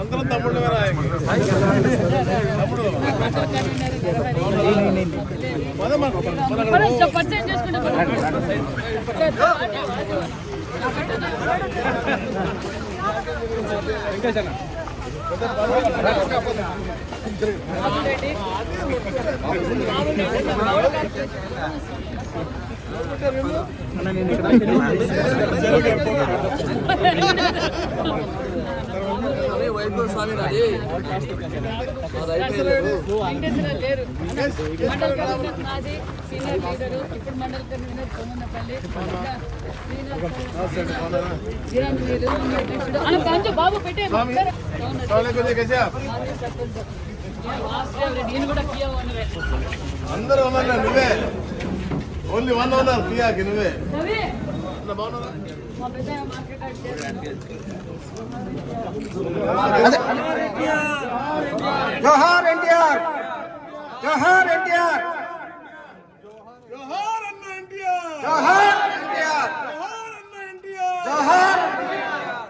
అందరం తమ్ముళ్ళు తమ్ముడు చేసుకుంటే పోయింది. శ్రీనాథ్ చౌదరి అందరం తమ్ముళ్ళు కదా మనం వైభవ స్వామి లేరు మండల కన్వీనర్ నాది సీనియర్ లీడరు ఇప్పుడు మండల కన్వీనర్ కొమ్మన్నపల్లి అధ్యక్షుడు బాబు పెట్టే అందరూ ఉన్నారు నువ్వే. ఓన్లీ వన్ ఉన్నారు పియాకి నువ్వే. జోహార్ ఎన్టీఆర్. జోహార్ ఎన్టీఆర్. జోహార్ అన్న ఎన్టీఆర్. జోహార్ ఎన్టీఆర్. జోహార్ అన్న ఎన్టీఆర్. జోహార్.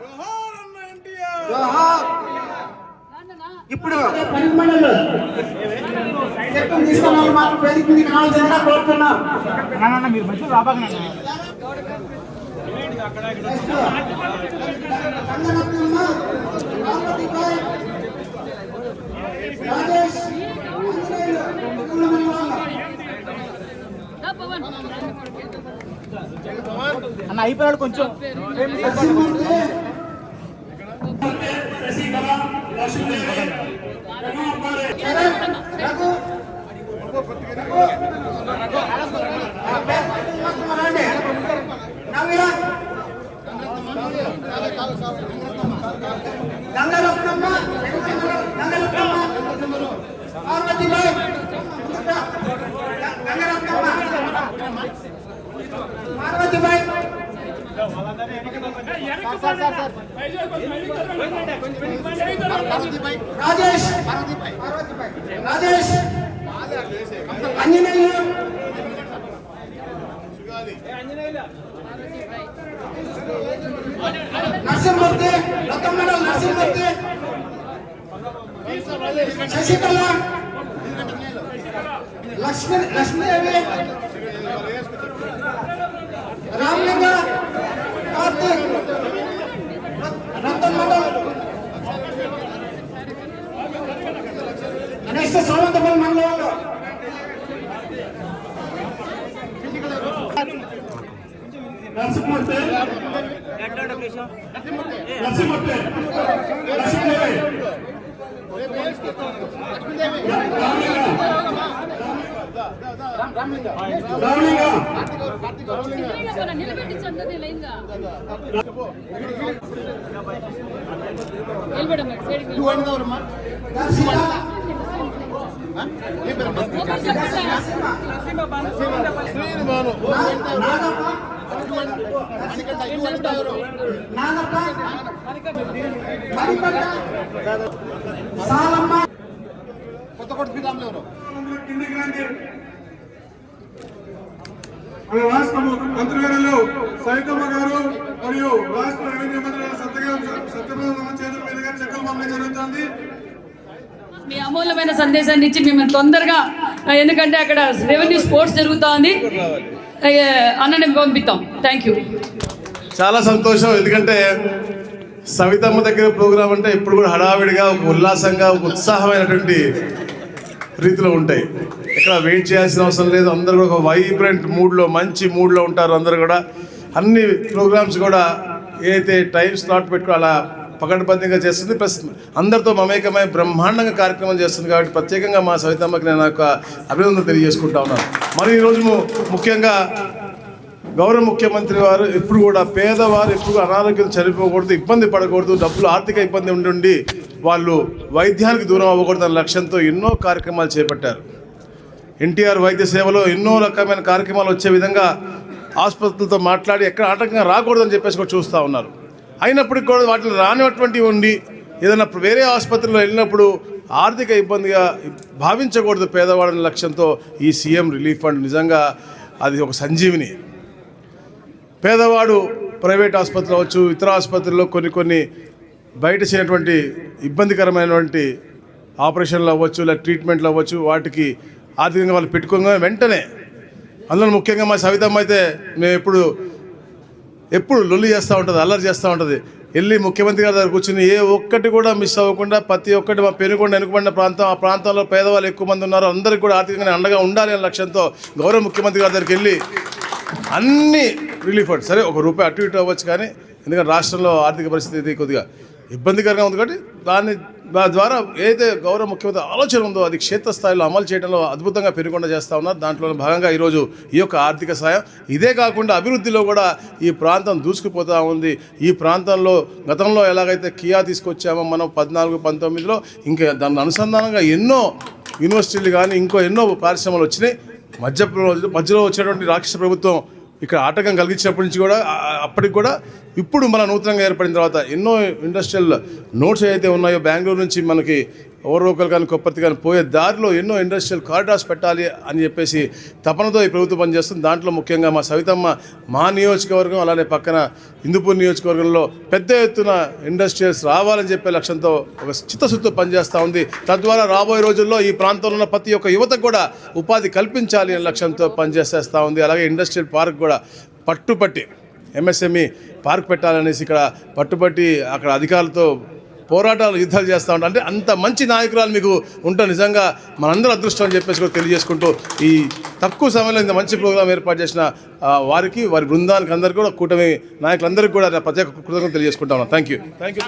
జోహార్ అన్న ఎన్టీఆర్. జోహార్. ఇప్పుడు అన్న అయిపోయాడు కొంచెం. గంగరత్నమ్మ గంగరత్నమ్మ పార్వతీబాయ్ నంగరత్నమ్మ రాజేష్ రాజేష్ అంజనేయులు నరసింహమూర్తి రతమ్మల నరసింహమూర్తి శశికళ లక్ష్మి లక్ష్మీదేవి రామలింగ కార్తీక్ నెక్స్ట్ సోమంతపల్లి మండలంలో నరసింహమూర్తి. నరసింహమూర్తి. లక్ష్మీదేవి రామలింగ సిద్ధంగా కొత్త కొట్టు నిలబడమ్మా మన రాష్ట్ర మంత్రివర్యులు సైతమ్మ గారు మరియు రాష్ట్ర రెవెన్యూ మంత్రి సత్యగా సత్యప్రభ చేతుల మీదుగా చెక్కులు పంపిణీ జరుగుతుంది మీ అమూల్యమైన సందేశాన్ని ఇచ్చి మిమ్మల్ని తొందరగా ఎందుకంటే అక్కడ రెవెన్యూ స్పోర్ట్స్ జరుగుతా ఉంది అన్నని పంపిస్తాం. థ్యాంక్ యూ చాలా సంతోషం ఎందుకంటే సవితమ్మ దగ్గర ప్రోగ్రామ్ అంటే ఇప్పుడు కూడా హడావిడిగా ఒక ఉల్లాసంగా ఒక ఉత్సాహమైనటువంటి రీతిలో ఉంటాయి. ఇక్కడ వెయిట్ చేయాల్సిన అవసరం లేదు. అందరూ కూడా ఒక వైబ్రెంట్ మూడ్లో మంచి మూడ్లో ఉంటారు అందరూ కూడా. అన్ని ప్రోగ్రామ్స్ కూడా ఏదైతే టైం స్లాట్ పెట్టుకో అలా పకడ్బందీగా చేస్తుంది. ప్లస్ అందరితో మమేకమై బ్రహ్మాండంగా కార్యక్రమం చేస్తుంది కాబట్టి ప్రత్యేకంగా మా సవితమ్మకి నేను ఒక అభినందన తెలియజేసుకుంటా ఉన్నాను. మరి ఈరోజు ముఖ్యంగా గౌరవ ముఖ్యమంత్రి వారు ఎప్పుడు కూడా పేదవారు ఎప్పుడు అనారోగ్యం చనిపోకూడదు ఇబ్బంది పడకూడదు డబ్బులు ఆర్థిక ఇబ్బంది ఉండి వాళ్ళు వైద్యానికి దూరం అవ్వకూడదు అనే లక్ష్యంతో ఎన్నో కార్యక్రమాలు చేపట్టారు. ఎన్టీఆర్ వైద్య సేవలో ఎన్నో రకమైన కార్యక్రమాలు వచ్చే విధంగా ఆసుపత్రులతో మాట్లాడి ఎక్కడ ఆటంకంగా రాకూడదని చెప్పేసి కూడా చూస్తూ ఉన్నారు. అయినప్పటికీ కూడా వాటిలో రానివటువంటివి ఉండి ఏదైనా వేరే ఆసుపత్రిలో వెళ్ళినప్పుడు ఆర్థిక ఇబ్బందిగా భావించకూడదు పేదవాడని లక్ష్యంతో ఈ సీఎం రిలీఫ్ ఫండ్. నిజంగా అది ఒక సంజీవిని. పేదవాడు ప్రైవేట్ ఆసుపత్రులు అవ్వచ్చు ఇతర ఆసుపత్రుల్లో కొన్ని కొన్ని బయట చేయనటువంటి ఇబ్బందికరమైనటువంటి ఆపరేషన్లు అవ్వచ్చు లేదా ట్రీట్మెంట్లు అవ్వచ్చు వాటికి ఆర్థికంగా వాళ్ళు పెట్టుకోగానే వెంటనే. అందులో ముఖ్యంగా మా సవితమ్మ అయితే మేము ఎప్పుడు ఎప్పుడు లొల్లి చేస్తూ ఉంటుంది అల్లరి చేస్తూ ఉంటుంది. వెళ్ళి ముఖ్యమంత్రి గారి దగ్గర కూర్చుని ఏ ఒక్కటి కూడా మిస్ అవ్వకుండా ప్రతి ఒక్కటి మా పెనుకొండ వెనుకబడిన ప్రాంతం ఆ ప్రాంతంలో పేదవాళ్ళు ఎక్కువ మంది ఉన్నారు అందరికీ కూడా ఆర్థికంగా అండగా ఉండాలి అనే లక్ష్యంతో గౌరవ ముఖ్యమంత్రి గారి దగ్గరికి వెళ్ళి అన్ని రిలీఫ్ ఫండ్ సరే ఒక రూపాయి అటు ఇటు అవ్వచ్చు కానీ ఎందుకంటే రాష్ట్రంలో ఆర్థిక పరిస్థితి కొద్దిగా ఇబ్బందికరంగా ఉంది కాబట్టి దాన్ని ద్వారా ఏదైతే గౌరవ ముఖ్యమంత్రి ఆలోచన ఉందో అది క్షేత్రస్థాయిలో అమలు చేయడంలో అద్భుతంగా పెరుగుకుండా చేస్తూ ఉన్నారు. దాంట్లో భాగంగా ఈరోజు ఈ యొక్క ఆర్థిక సాయం. ఇదే కాకుండా అభివృద్ధిలో కూడా ఈ ప్రాంతం దూసుకుపోతూ ఉంది. ఈ ప్రాంతంలో గతంలో ఎలాగైతే కియా తీసుకొచ్చామో మనం పద్నాలుగు పంతొమ్మిదిలో ఇంకా దాని అనుసంధానంగా ఎన్నో యూనివర్సిటీలు కానీ ఇంకో ఎన్నో పరిశ్రమలు వచ్చినాయి. మధ్య మధ్యలో వచ్చినటువంటి రాక్షస ప్రభుత్వం ఇక్కడ ఆటకం కలిగించినప్పటి నుంచి కూడా అప్పటికి కూడా ఇప్పుడు మన నూతనంగా ఏర్పడిన తర్వాత ఎన్నో ఇండస్ట్రియల్ నోట్స్ ఏవైతే ఉన్నాయో బెంగళూరు నుంచి మనకి ఓవర్లోకల్ కానీ కొప్పర్తి కానీ పోయే దారిలో ఎన్నో ఇండస్ట్రియల్ కారిడార్స్ పెట్టాలి అని చెప్పేసి తపనతో ఈ ప్రభుత్వం పనిచేస్తుంది. దాంట్లో ముఖ్యంగా మా సవితమ్మ మా నియోజకవర్గం అలానే పక్కన హిందూపూర్ నియోజకవర్గంలో పెద్ద ఎత్తున ఇండస్ట్రియల్స్ రావాలని చెప్పే లక్ష్యంతో ఒక చిత్తశుద్ధితో పనిచేస్తూ ఉంది. తద్వారా రాబోయే రోజుల్లో ఈ ప్రాంతంలో ఉన్న ప్రతి ఒక్క యువతకు కూడా ఉపాధి కల్పించాలి అనే లక్ష్యంతో పనిచేసేస్తూ ఉంది. అలాగే ఇండస్ట్రియల్ పార్క్ కూడా పట్టుపట్టి ఎంఎస్ఎంఈ పార్క్ పెట్టాలనేసి ఇక్కడ పట్టుబట్టి అక్కడ అధికారులతో పోరాటాలు యుద్ధాలు చేస్తూ ఉంటారు అంటే అంత మంచి నాయకురాలు మీకు ఉంటే నిజంగా మనందరూ అదృష్టం అని చెప్పేసి కూడా తెలియజేసుకుంటూ ఈ తక్కువ సమయంలో ఇంత మంచి ప్రోగ్రాం ఏర్పాటు చేసిన వారికి వారి బృందానికి అందరికీ కూడా కూటమి నాయకులందరికీ కూడా ప్రత్యేక కృతజ్ఞతలు తెలియజేసుకుంటా థ్యాంక్ యూ థ్యాంక్ యూ